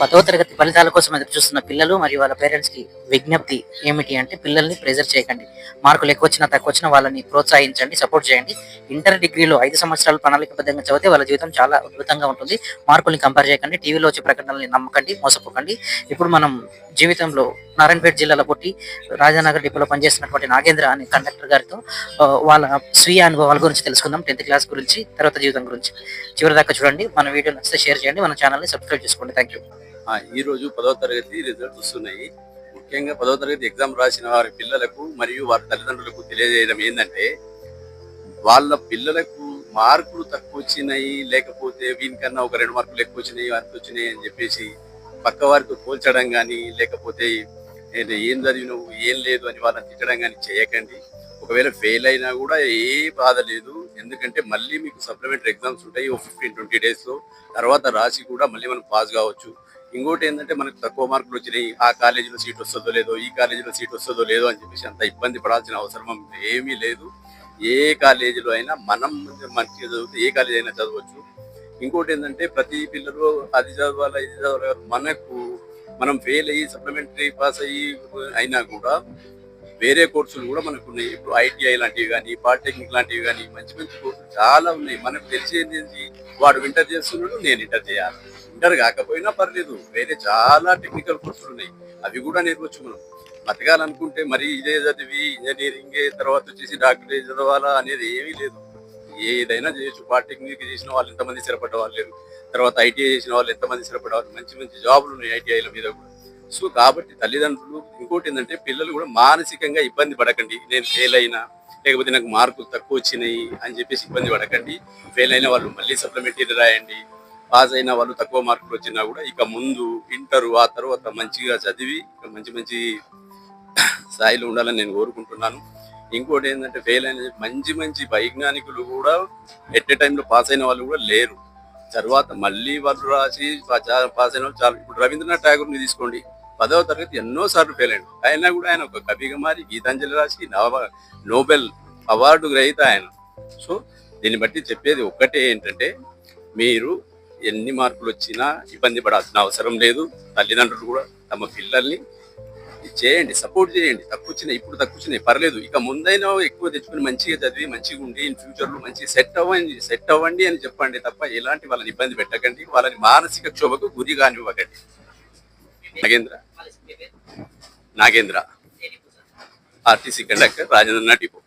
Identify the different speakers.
Speaker 1: పదవ తరగతి ఫలితాల కోసం ఎదురు చూస్తున్న పిల్లలు మరియు వాళ్ళ పేరెంట్స్కి విజ్ఞప్తి ఏమిటి అంటే పిల్లల్ని ప్రెజర్ చేయకండి. మార్కులు ఎక్కువ వచ్చినా తక్కువ వచ్చినా వాళ్ళని ప్రోత్సహించండి సపోర్ట్ చేయండి. ఇంటర్ డిగ్రీలో ఐదు సంవత్సరాలు ప్రణాళికబద్ధంగా చదివితే వాళ్ళ జీవితం చాలా అద్భుతంగా ఉంటుంది. మార్కుల్ని కంపేర్ చేయకండి. టీవీలో వచ్చే ప్రకటనల్ని నమ్మకండి మోసపోకండి. ఇప్పుడు మనం జీవితంలో నారాయణపేట జిల్లాలో పుట్టి రాజానగర్ డిపోలో పనిచేసినటువంటి నాగేంద్ర అనే కండక్టర్ గారితో వాళ్ళ స్వీయ అనుభవాల గురించి తెలుసుకుందాం టెన్త్ క్లాస్ గురించి తర్వాత జీవితం గురించి. చివరి దాకా చూడండి మన వీడియో నచ్చితే షేర్ చేయండి మన ఛానల్ని సబ్స్క్రైబ్ చేసుకోండి. థ్యాంక్ యూ
Speaker 2: ఈ రోజు పదవ తరగతి రిజల్ట్స్ వస్తున్నాయి. ముఖ్యంగా పదవ తరగతి ఎగ్జామ్ రాసిన వారి పిల్లలకు మరియు వారి తల్లిదండ్రులకు తెలియజేయడం ఏంటంటే వాళ్ళ పిల్లలకు మార్కులు తక్కువ వచ్చినాయి లేకపోతే వీనికన్నా ఒక రెండు మార్కులు ఎక్కువ వచ్చినాయి అంత వచ్చినాయి అని చెప్పేసి పక్క వారితో పోల్చడం కానీ లేకపోతే ఏంటి, ఏం చదివినవు ఏం లేదు అని వాళ్ళని తిట్టడం కానీ చేయకండి. ఒకవేళ ఫెయిల్ అయినా కూడా ఏ బాధ లేదు. ఎందుకంటే మళ్ళీ మీకు సప్లిమెంటరీ ఎగ్జామ్స్ ఉంటాయి ఓ ఫిఫ్టీన్ ట్వంటీ డేస్లో తర్వాత రాసి కూడా మళ్ళీ మనం పాస్ కావచ్చు. ఇంకోటి ఏంటంటే మనకు తక్కువ మార్కులు వచ్చినాయి ఆ కాలేజీలో సీట్ వస్తుందో లేదో ఈ కాలేజీలో సీట్ వస్తుందో లేదో అని చెప్పేసి అంత ఇబ్బంది పడాల్సిన అవసరం ఏమీ లేదు. ఏ కాలేజీలో అయినా మనం మంచిగా చదివితే ఏ కాలేజీ అయినా చదవచ్చు. ఇంకోటి ఏంటంటే ప్రతి పిల్లలు అది చదవాలి ఇది చదవాలి మనకు మనం ఫెయిల్ అయ్యి సప్లిమెంటరీ పాస్ అయ్యి అయినా కూడా వేరే కోర్సులు కూడా మనకు ఉన్నాయి ఇప్పుడు ఐటీఐ లాంటివి కానీ పాలిటెక్నిక్ లాంటివి కానీ మంచి మంచి కోర్సులు చాలా ఉన్నాయి. మనకు తెలిసేది ఏంటి వాడు ఇంటర్ చేస్తున్నాడు నేను ఇంటర్ చేయాలి. ఇంటర్ కాకపోయినా పర్లేదు వేరే చాలా టెక్నికల్ కోర్సులు ఉన్నాయి. అవి కూడా నేర్వచ్చు మనం. బతకాలనుకుంటే మరి ఇదే చదివి ఇంజనీరింగ్ తర్వాత వచ్చేసి డాక్టరే చదవాలా అనేది ఏమీ లేదు. ఏదైనా చేయొచ్చు. పాలిటెక్నిక్ చేసిన వాళ్ళు ఎంతమంది స్థిరపడ్డ వాళ్ళు లేరు. తర్వాత ఐటీఐ చేసిన వాళ్ళు ఎంతమంది స్థిరపడ్డ వాళ్ళు మంచి మంచి జాబులు ఉన్నాయి ఐటీఐల మీద కూడా. సో కాబట్టి తల్లిదండ్రులు ఇంకోటి ఏంటంటే పిల్లలు కూడా మానసికంగా ఇబ్బంది పడకండి. నేను ఫెయిల్ అయినా లేకపోతే నాకు మార్కులు తక్కువ వచ్చినాయి అని చెప్పేసి ఇబ్బంది పడకండి. ఫెయిల్ అయిన వాళ్ళు మళ్ళీ సప్లిమెంటరీ రాయండి. పాస్ అయిన వాళ్ళు తక్కువ మార్కులు వచ్చినా కూడా ఇక ముందు ఇంటర్ ఆ తర్వాత మంచిగా చదివి ఇక మంచి మంచి స్థాయిలో ఉండాలని నేను కోరుకుంటున్నాను. ఇంకోటి ఏంటంటే ఫెయిల్ అయిన మంచి మంచి వైజ్ఞానికులు కూడా ఎట్ ఏ టైంలో పాస్ అయిన వాళ్ళు కూడా లేరు. తర్వాత మళ్ళీ వాళ్ళు రాసి పాస్ అయిన వాళ్ళు చాలా ఇప్పుడు రవీంద్రనాథ్ ఠాగూర్ని తీసుకోండి. పదవ తరగతి ఎన్నో సార్లు ఫెయిల్ అయ్యాడు అయినా కూడా ఆయన ఒక కవిగా మారి గీతాంజలి రాసి నవ నోబెల్ అవార్డు గ్రహీత ఆయన. సో దీన్ని బట్టి చెప్పేది ఒక్కటే ఏంటంటే మీరు ఎన్ని మార్కులు వచ్చినా ఇబ్బంది పడాల్సిన అవసరం లేదు. తల్లిదండ్రులు కూడా తమ పిల్లల్ని చేయండి సపోర్ట్ చేయండి. తక్కువ వచ్చినాయి ఇప్పుడు తక్కువ వచ్చినాయి పర్లేదు ఇక ముందైనా ఎక్కువ తెచ్చుకుని మంచిగా చదివి మంచిగా ఉండి ఇన్ ఫ్యూచర్లో మంచిగా సెట్ అవ్వండి సెట్ అవ్వండి అని చెప్పండి తప్ప ఎలాంటి వాళ్ళని ఇబ్బంది పెట్టకండి. వాళ్ళని మానసిక క్షోభకు గురి కానివ్వకండి. Nagendra? Nagendra. RTC conductor Rajendra depot.